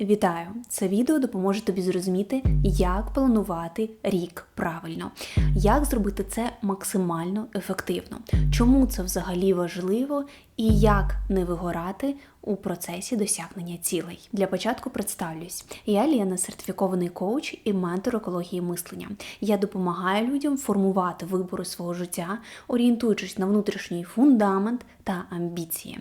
Вітаю! Це відео допоможе тобі зрозуміти, як планувати рік правильно, як зробити це максимально ефективно, чому це взагалі важливо і як не вигорати у процесі досягнення цілей. Для початку представлюсь. Я Лєна, сертифікований коуч і ментор екології мислення. Я допомагаю людям формувати вибори свого життя, орієнтуючись на внутрішній фундамент та амбіції.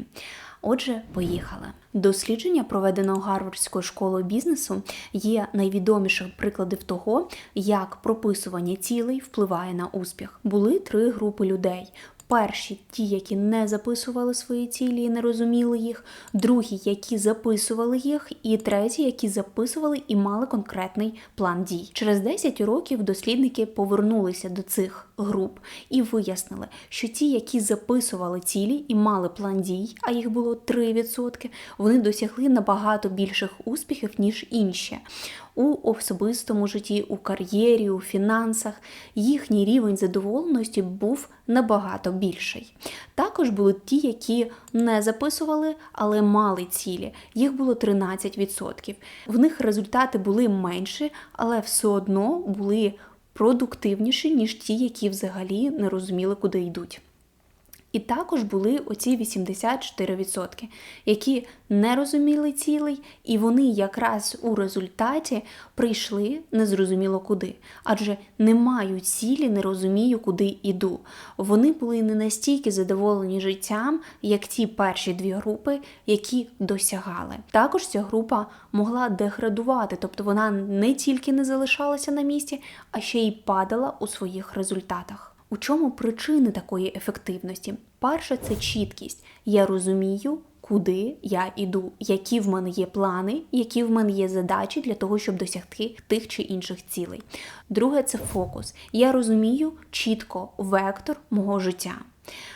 Отже, поїхали. Дослідження, проведеного Гарвардською школою бізнесу, є найвідомішим прикладів того, як прописування цілей впливає на успіх. Були три групи людей. Перші ті, які не записували свої цілі і не розуміли їх, другі, які записували їх, і треті, які записували і мали конкретний план дій. Через 10 років дослідники повернулися до цих груп і вияснили, що ті, які записували цілі і мали план дій, а їх було 3%, вони досягли набагато більших успіхів ніж інші. У особистому житті, у кар'єрі, у фінансах їхній рівень задоволеності був набагато більший. Також були ті, які не записували, але мали цілі. Їх було 13%. В них результати були менші, але все одно були продуктивніші, ніж ті, які взагалі не розуміли, куди йдуть. І також були оці 84%, які не розуміли цілей, і вони якраз у результаті прийшли незрозуміло куди. Адже не маю цілі, не розумію, куди йду. Вони були не настільки задоволені життям, як ті перші дві групи, які досягали. Також ця група могла деградувати, тобто вона не тільки не залишалася на місці, а ще й падала у своїх результатах. У чому причини такої ефективності? Перше, це чіткість. Я розумію, куди я йду, які в мене є плани, які в мене є задачі для того, щоб досягти тих чи інших цілей. Друге, це фокус. Я розумію чітко вектор мого життя.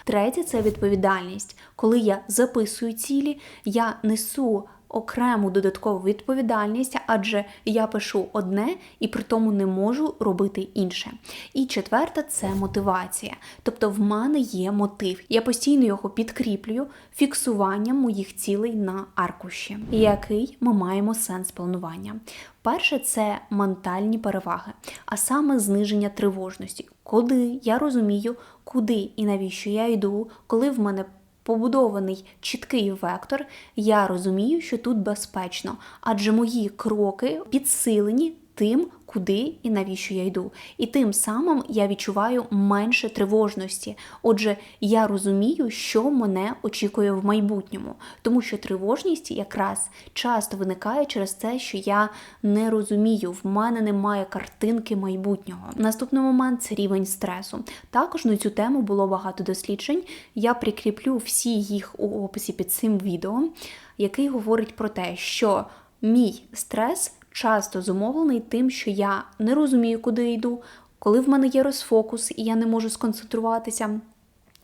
Третє це відповідальність. Коли я записую цілі, я несу окрему додаткову відповідальність, адже я пишу одне і при тому не можу робити інше. І четверте це мотивація. Тобто в мене є мотив. Я постійно його підкріплюю фіксуванням моїх цілей на аркуші. Який ми маємо сенс планування? Перше це ментальні переваги, а саме зниження тривожності. Куди я розумію, куди і навіщо я йду, коли в мене побудований чіткий вектор, я розумію, що тут безпечно, адже мої кроки підсилені тим, куди і навіщо я йду. І тим самим я відчуваю менше тривожності. Отже, я розумію, що мене очікує в майбутньому, тому що тривожність якраз часто виникає через те, що я не розумію, в мене немає картинки майбутнього. Наступний момент це рівень стресу. Також на цю тему було багато досліджень. Я прикріплю всі їх у описі під цим відео, який говорить про те, що мій стрес часто зумовлений тим, що я не розумію, куди йду, коли в мене є розфокус і я не можу сконцентруватися.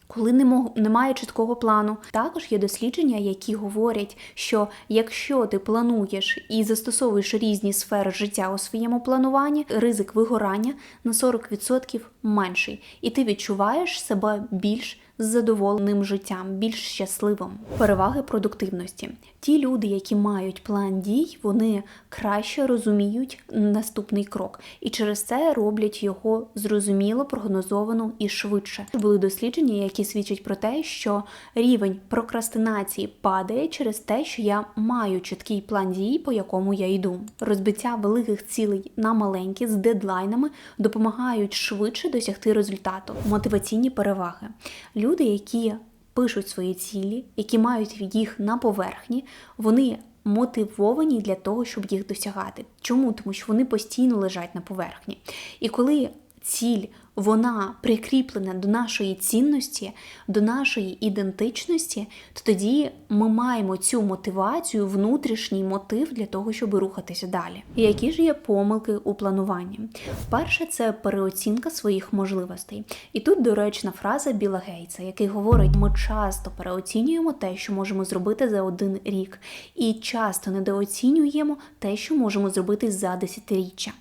Коли немає чіткого плану, також є дослідження, які говорять, що якщо ти плануєш і застосовуєш різні сфери життя у своєму плануванні, ризик вигорання на 40% менший, і ти відчуваєш себе більш з задоволеним життям, більш щасливим. Переваги продуктивності. Ті люди, які мають план дій, вони краще розуміють наступний крок, і через це роблять його зрозуміло, прогнозовано і швидше. Були дослідження, які свідчать про те, що рівень прокрастинації падає через те, що я маю чіткий план дій, по якому я йду. Розбиття великих цілей на маленькі з дедлайнами допомагають швидше досягти результату. Мотиваційні переваги люди, які пишуть свої цілі, які мають їх на поверхні, вони мотивовані для того, щоб їх досягати. Чому? Тому що вони постійно лежать на поверхні. І коли ціль вона прикріплена до нашої цінності, до нашої ідентичності, то тоді ми маємо цю мотивацію, внутрішній мотив для того, щоб рухатися далі. Які ж є помилки у плануванні? Перше, це переоцінка своїх можливостей. І тут доречна фраза Біла Гейтса, який говорить: ми часто переоцінюємо те, що можемо зробити за один рік, і часто недооцінюємо те, що можемо зробити за десятиріччя.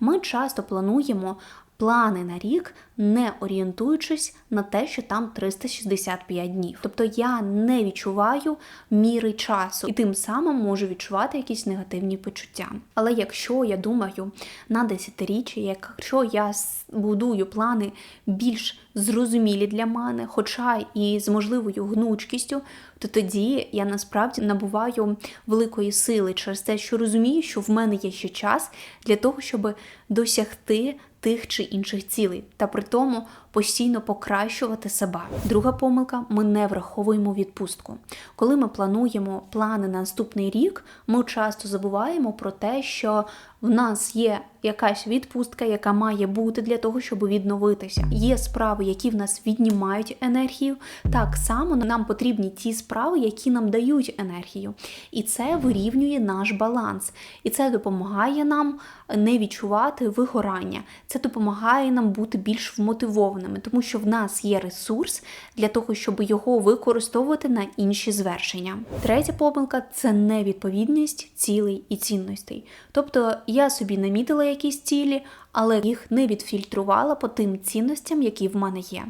Ми часто плануємо плани на рік, не орієнтуючись на те, що там 365 днів. Тобто я не відчуваю міри часу і тим самим можу відчувати якісь негативні почуття. Але якщо я думаю на десятиріччя, якщо я будую плани більш зрозумілі для мене, хоча і з можливою гнучкістю, то тоді я насправді набуваю великої сили через те, що розумію, що в мене є ще час для того, щоб досягти тих чи інших цілей, та при тому постійно покращувати себе. Друга помилка ми не враховуємо відпустку. Коли ми плануємо плани на наступний рік, ми часто забуваємо про те, що в нас є якась відпустка, яка має бути для того, щоб відновитися. Є справи, які в нас віднімають енергію. Так само нам потрібні ті справи, які нам дають енергію. І це вирівнює наш баланс. І це допомагає нам не відчувати вигорання. Це допомагає нам бути більш вмотивованими, тому що в нас є ресурс для того, щоб його використовувати на інші звершення. Третя помилка це невідповідність цілей і цінностей. Тобто я собі намітила якісь цілі, але їх не відфільтрувала по тим цінностям, які в мене є.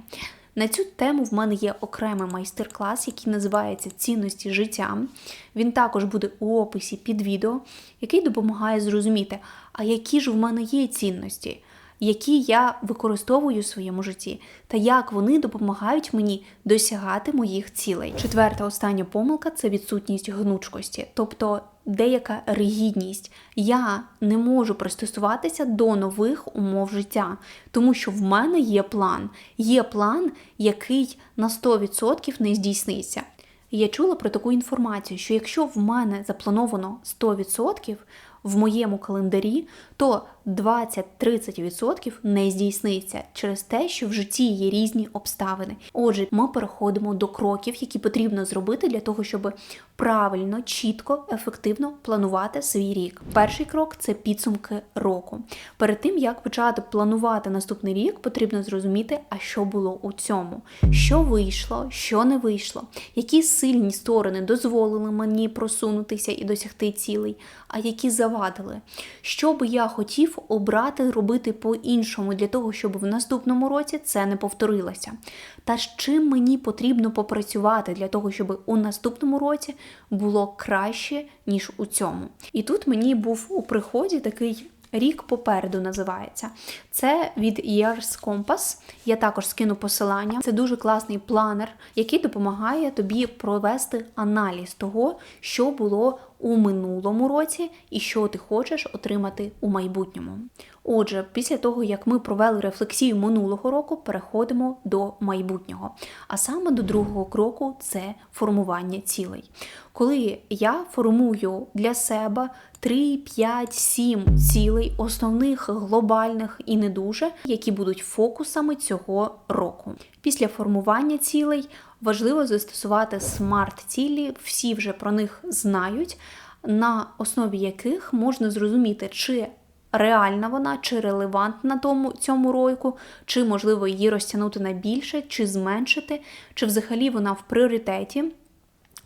На цю тему в мене є окремий майстер-клас, який називається Цінності життя. Він також буде у описі під відео, який допомагає зрозуміти, а які ж в мене є цінності, які я використовую в своєму житті, та як вони допомагають мені досягати моїх цілей. Четверта остання помилка це відсутність гнучкості, тобто деяка ригідність. Я не можу пристосуватися до нових умов життя, тому що в мене є план. Є план, який на 100% не здійсниться. Я чула про таку інформацію, що якщо в мене заплановано 100%, в моєму календарі, то 20-30% не здійсниться через те, що в житті є різні обставини. Отже, ми переходимо до кроків, які потрібно зробити для того, щоб правильно, чітко, ефективно планувати свій рік. Перший крок це підсумки року. Перед тим як почати планувати наступний рік, потрібно зрозуміти, а що було у цьому, що вийшло, що не вийшло, які сильні сторони дозволили мені просунутися і досягти цілей, а які завадили. Що би я хотів обрати робити по-іншому для того, щоб в наступному році це не повторилося. Та з чим мені потрібно попрацювати для того, щоб у наступному році було краще, ніж у цьому. І тут мені був у приході такий. Рік попереду називається. Це від Years Compass. Я також скину посилання. Це дуже класний планер, який допомагає тобі провести аналіз того, що було у минулому році і що ти хочеш отримати у майбутньому. Отже, після того, як ми провели рефлексію минулого року, переходимо до майбутнього. А саме до другого кроку це формування цілей. Коли я формую для себе 3, 5, 7 цілей, основних, глобальних і не дуже, які будуть фокусами цього року. Після формування цілей важливо застосувати смарт-цілі, всі вже про них знають, на основі яких можна зрозуміти, чи реальна вона, чи релевантна тому цьому року, чи можливо її розтягнути на більше, чи зменшити, чи взагалі вона в пріоритеті.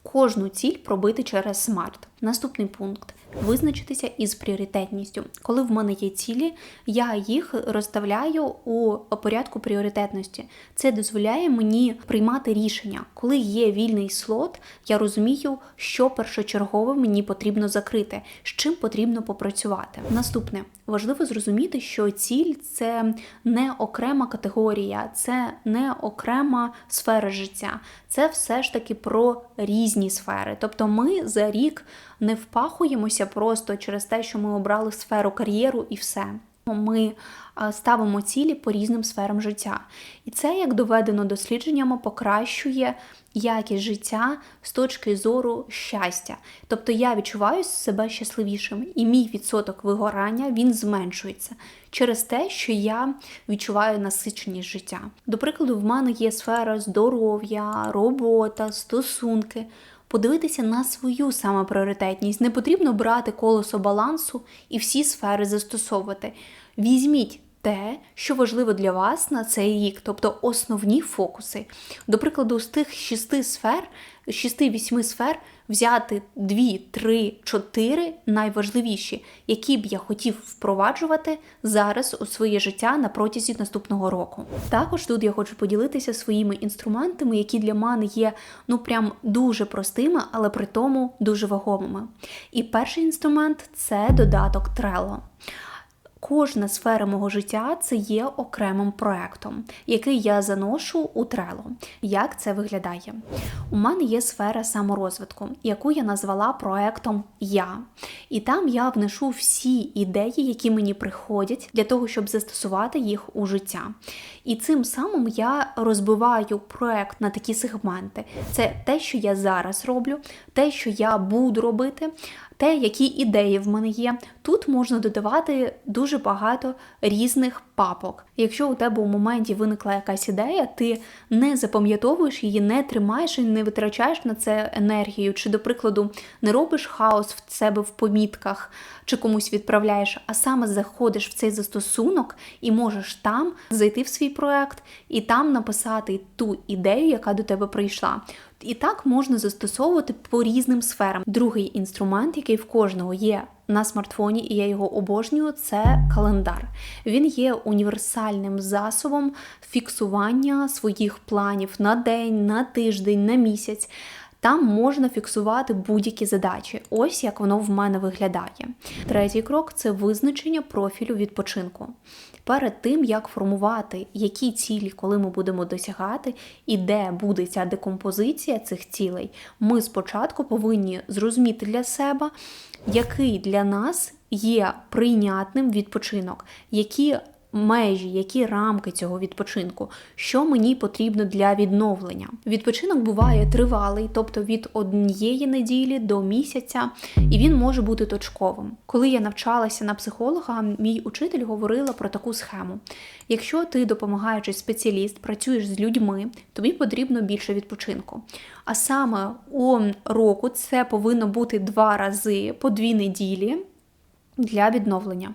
Кожну ціль пробити через смарт. Наступний пункт визначитися із пріоритетністю. Коли в мене є цілі, я їх розставляю у порядку пріоритетності. Це дозволяє мені приймати рішення. Коли є вільний слот, я розумію, що першочергово мені потрібно закрити, з чим потрібно попрацювати. Наступне важливо зрозуміти, що ціль це не окрема категорія, це не окрема сфера життя. Це все ж таки про різні сфери. Тобто, ми за рік не впахуємося просто через те, що ми обрали сферу кар'єру і все. Ми ставимо цілі по різним сферам життя. І це, як доведено дослідженнями, покращує якість життя з точки зору щастя. Тобто я відчуваю себе щасливішим, і мій відсоток вигорання він зменшується через те, що я відчуваю насиченість життя. До прикладу, в мене є сфера здоров'я, робота, стосунки подивитися на свою самопріоритетність. Не потрібно брати колесо балансу і всі сфери застосовувати. Візьміть те, що важливо для вас на цей рік, тобто основні фокуси. До прикладу, з тих шести сфер 6-8 сфер взяти 2, 3, 4 найважливіші, які б я хотів впроваджувати зараз у своє життя на протязі наступного року. Також тут я хочу поділитися своїми інструментами, які для мене є ну прям дуже простими, але при тому дуже вагомими. І перший інструмент це додаток Trello. Кожна сфера мого життя це є окремим проектом, який я заношу у Trello. Як це виглядає? У мене є сфера саморозвитку, яку я назвала проектом Я. І там я внешу всі ідеї, які мені приходять, для того, щоб застосувати їх у життя. І цим самим я розбиваю проект на такі сегменти. Це те, що я зараз роблю, те, що я буду робити, те, які ідеї в мене є. Тут можна додавати дуже багато різних папок. Якщо у тебе у моменті виникла якась ідея, ти не запам'ятовуєш її, не тримаєш і не витрачаєш на це енергію, чи, до прикладу, не робиш хаос в себе в помітках, чи комусь відправляєш, а саме заходиш в цей застосунок і можеш там зайти в свій проект і там написати ту ідею, яка до тебе прийшла. І так можна застосовувати по різним сферам. Другий інструмент, який в кожного є на смартфоні, і я його обожнюю, це календар. Він є універсальним засобом фіксування своїх планів на день, на тиждень, на місяць. Там можна фіксувати будь-які задачі. Ось як воно в мене виглядає. Третій крок це визначення профілю відпочинку. Перед тим, як формувати, які цілі, коли ми будемо досягати, і де буде ця декомпозиція цих цілей, ми спочатку повинні зрозуміти для себе, який для нас є прийнятним відпочинок, які межі, які рамки цього відпочинку, що мені потрібно для відновлення. Відпочинок буває тривалий, тобто від однієї неділі до місяця, і він може бути точковим. Коли я навчалася на психолога, мій учитель говорила про таку схему: якщо ти, допомагаючи спеціаліст, працюєш з людьми, тобі потрібно більше відпочинку. А саме у року це повинно бути два рази по дві неділі для відновлення.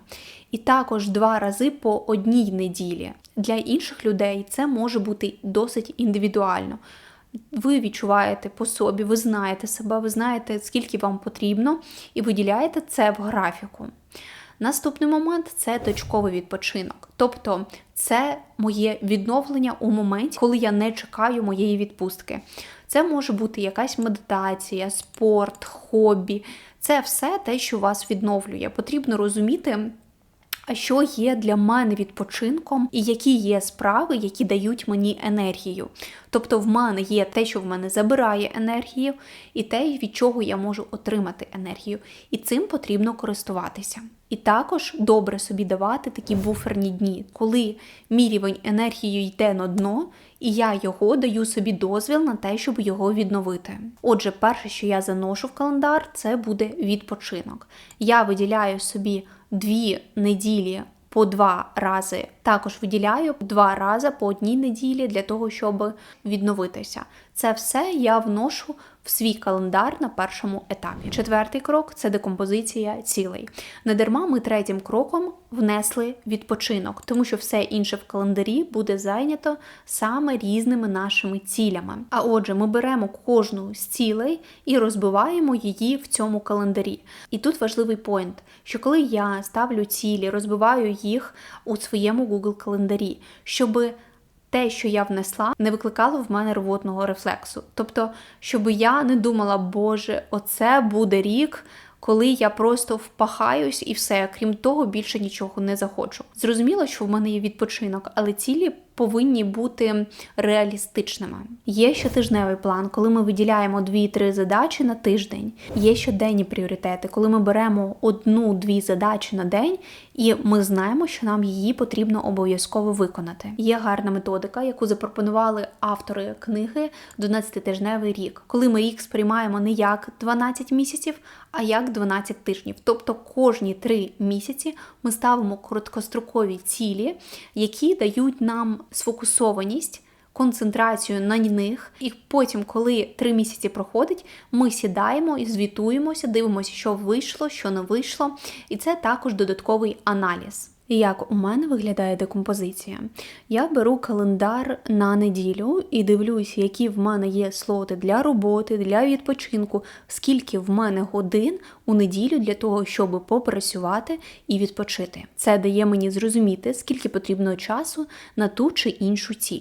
І також два рази по одній неділі. Для інших людей це може бути досить індивідуально. Ви відчуваєте по собі, ви знаєте себе, ви знаєте, скільки вам потрібно, і виділяєте це в графіку. Наступний момент це точковий відпочинок. Тобто це моє відновлення у моменті, коли я не чекаю моєї відпустки. Це може бути якась медитація, спорт, хобі. Це все те, що вас відновлює. Потрібно розуміти. А що є для мене відпочинком, і які є справи, які дають мені енергію? Тобто в мене є те, що в мене забирає енергію, і те, від чого я можу отримати енергію. І цим потрібно користуватися. І також добре собі давати такі буферні дні, коли мій рівень енергії йде на дно, і я його даю собі дозвіл на те, щоб його відновити. Отже, перше, що я заношу в календар, це буде відпочинок. Я виділяю собі дві неділі по два рази. Також виділяю два рази по одній неділі для того, щоб відновитися. Це все я вношу в свій календар на першому етапі. Четвертий крок це декомпозиція цілей. Недарма ми третім кроком внесли відпочинок, тому що все інше в календарі буде зайнято саме різними нашими цілями. А отже, ми беремо кожну з цілей і розбиваємо її в цьому календарі. І тут важливий поінт, що коли я ставлю цілі, розбиваю їх у своєму Google календарі, щоби те, що я внесла, не викликало в мене рвотного рефлексу. Тобто, щоб я не думала, Боже, оце буде рік. Коли я просто впахаюсь і все, крім того, більше нічого не захочу. Зрозуміло, що в мене є відпочинок, але цілі повинні бути реалістичними. Є щотижневий план, коли ми виділяємо 2-3 задачі на тиждень. Є щоденні пріоритети, коли ми беремо одну-дві задачі на день, і ми знаємо, що нам її потрібно обов'язково виконати. Є гарна методика, яку запропонували автори книги «12-тижневий рік, коли ми рік сприймаємо не як 12 місяців, а як 12 тижнів. Тобто кожні 3 місяці ми ставимо короткострокові цілі, які дають нам сфокусованість. Концентрацію на них, і потім, коли три місяці проходить, ми сідаємо і звітуємося, дивимося, що вийшло, що не вийшло, і це також додатковий аналіз. Як у мене виглядає декомпозиція? Я беру календар на неділю і дивлюсь, які в мене є слоти для роботи, для відпочинку, скільки в мене годин у неділю для того, щоб попрацювати і відпочити. Це дає мені зрозуміти, скільки потрібно часу на ту чи іншу ціль.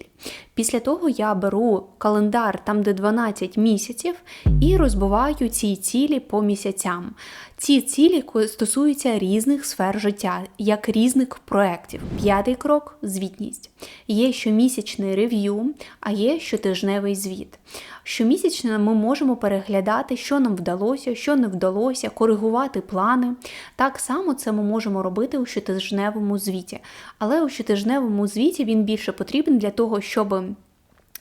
Після того я беру календар там, де 12 місяців, і розбиваю ці цілі по місяцям. Ці цілі стосуються різних сфер життя, як різних проєктів. П'ятий крок звітність. Є щомісячний рев'ю, а є щотижневий звіт. Щомісячно ми можемо переглядати, що нам вдалося, що не вдалося, коригувати плани. Так само це ми можемо робити у щотижневому звіті. Але у щотижневому звіті він більше потрібен для того, щоб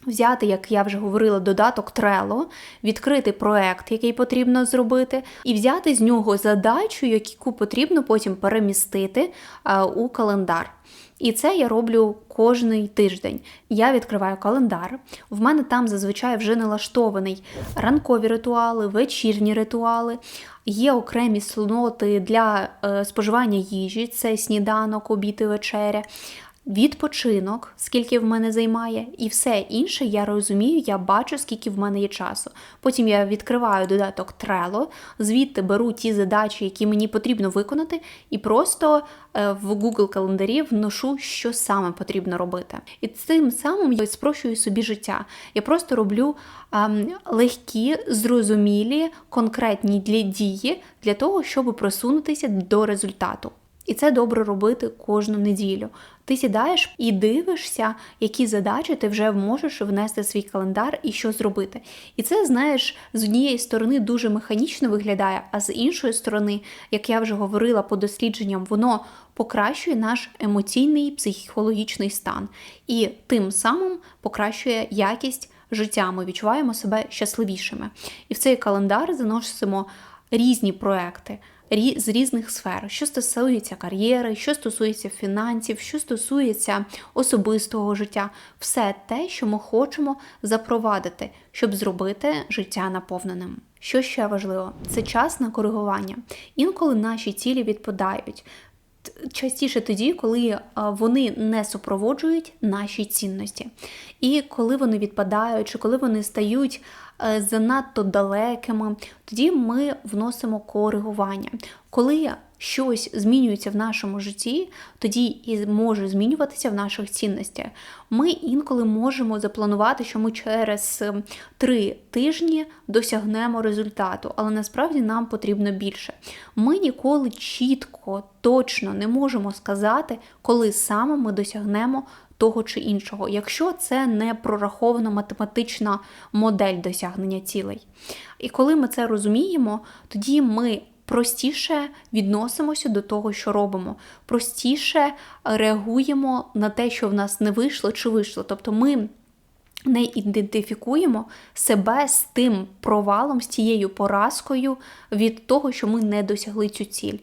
Взяти, як я вже говорила, додаток Trello, відкрити проект, який потрібно зробити, і взяти з нього задачу, яку потрібно потім перемістити у календар. І це я роблю кожний тиждень. Я відкриваю календар. В мене там зазвичай вже налаштований ранкові ритуали, вечірні ритуали. Є окремі слоноти для е, споживання їжі, це сніданок, обід і вечеря відпочинок, скільки в мене займає, і все інше я розумію, я бачу, скільки в мене є часу. Потім я відкриваю додаток Trello, звідти беру ті задачі, які мені потрібно виконати, і просто е, в Google календарі вношу, що саме потрібно робити. І цим самим я спрощую собі життя. Я просто роблю ем, легкі, зрозумілі, конкретні дії для того, щоб просунутися до результату. І це добре робити кожну неділю. Ти сідаєш і дивишся, які задачі ти вже можеш внести в свій календар і що зробити. І це, знаєш, з однієї сторони дуже механічно виглядає, а з іншої сторони, як я вже говорила по дослідженням, воно покращує наш емоційний психологічний стан і тим самим покращує якість життя. Ми відчуваємо себе щасливішими. І в цей календар заносимо різні проекти з різних сфер, що стосується кар'єри, що стосується фінансів, що стосується особистого життя, все те, що ми хочемо запровадити, щоб зробити життя наповненим. Що ще важливо, це час на коригування. Інколи наші цілі відпадають. Частіше тоді, коли вони не супроводжують наші цінності. І коли вони відпадають, чи коли вони стають Е, занадто далекими, тоді ми вносимо коригування. Коли щось змінюється в нашому житті, тоді і може змінюватися в наших цінностях. Ми інколи можемо запланувати, що ми через ем, три тижні досягнемо результату, але насправді нам потрібно більше. Ми ніколи чітко, точно не можемо сказати, коли саме ми досягнемо того чи іншого, якщо це не прорахована математична модель досягнення цілей. І коли ми це розуміємо, тоді ми простіше відносимося до того, що робимо, простіше реагуємо на те, що в нас не вийшло чи вийшло. Тобто ми. Не ідентифікуємо себе з тим провалом, з тією поразкою від того, що ми не досягли цю ціль.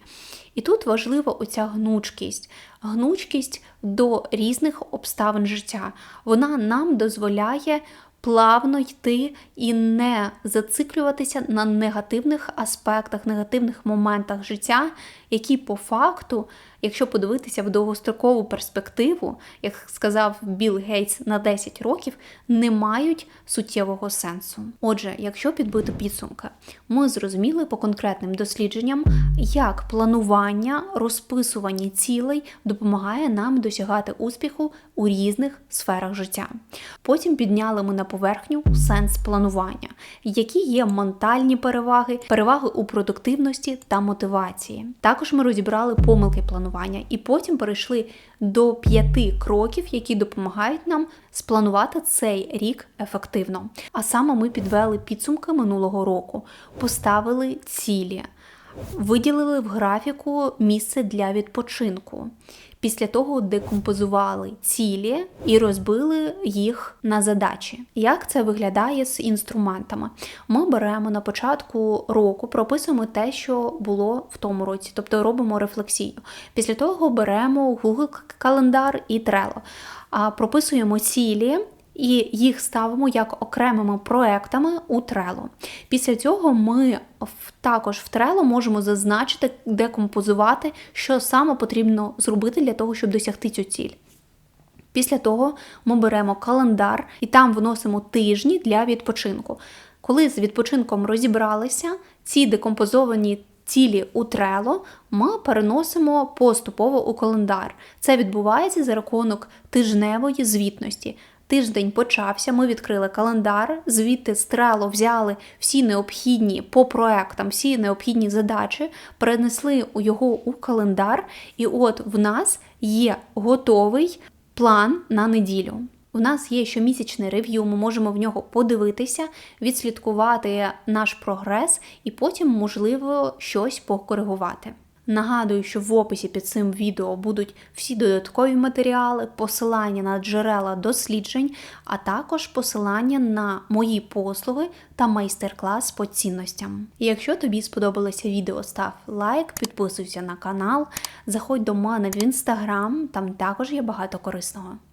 І тут важлива оця гнучкість, гнучкість до різних обставин життя. Вона нам дозволяє плавно йти і не зациклюватися на негативних аспектах, негативних моментах життя, які по факту, якщо подивитися в довгострокову перспективу, як сказав Білл Гейтс на 10 років, не мають суттєвого сенсу. Отже, якщо підбити підсумки, ми зрозуміли по конкретним дослідженням, як планування, розписування цілей допомагає нам досягати успіху у різних сферах життя. Потім підняли ми на поверхню сенс планування, які є ментальні переваги, переваги у продуктивності та мотивації. Також ми розібрали помилки планування і потім перейшли до п'яти кроків, які допомагають нам спланувати цей рік ефективно. А саме ми підвели підсумки минулого року, поставили цілі. Виділили в графіку місце для відпочинку. Після того декомпозували цілі і розбили їх на задачі. Як це виглядає з інструментами? Ми беремо на початку року, прописуємо те, що було в тому році, тобто робимо рефлексію. Після того беремо Google календар і Trello, прописуємо цілі і їх ставимо як окремими проектами у Trello. Після цього ми також в Trello можемо зазначити, декомпозувати, що саме потрібно зробити для того, щоб досягти цю ціль. Після того ми беремо календар і там вносимо тижні для відпочинку. Коли з відпочинком розібралися, ці декомпозовані цілі у Trello ми переносимо поступово у календар. Це відбувається за рахунок тижневої звітності. Тиждень почався, ми відкрили календар, звідти Trello взяли всі необхідні по проектам, всі необхідні задачі, перенесли його у календар, і от в нас є готовий план на неділю. У нас є щомісячне рев'ю, ми можемо в нього подивитися, відслідкувати наш прогрес і потім, можливо, щось покоригувати. Нагадую, що в описі під цим відео будуть всі додаткові матеріали, посилання на джерела досліджень, а також посилання на мої послуги та майстер-клас по цінностям. Якщо тобі сподобалося відео, став лайк, підписуйся на канал, заходь до мене в інстаграм, там також є багато корисного.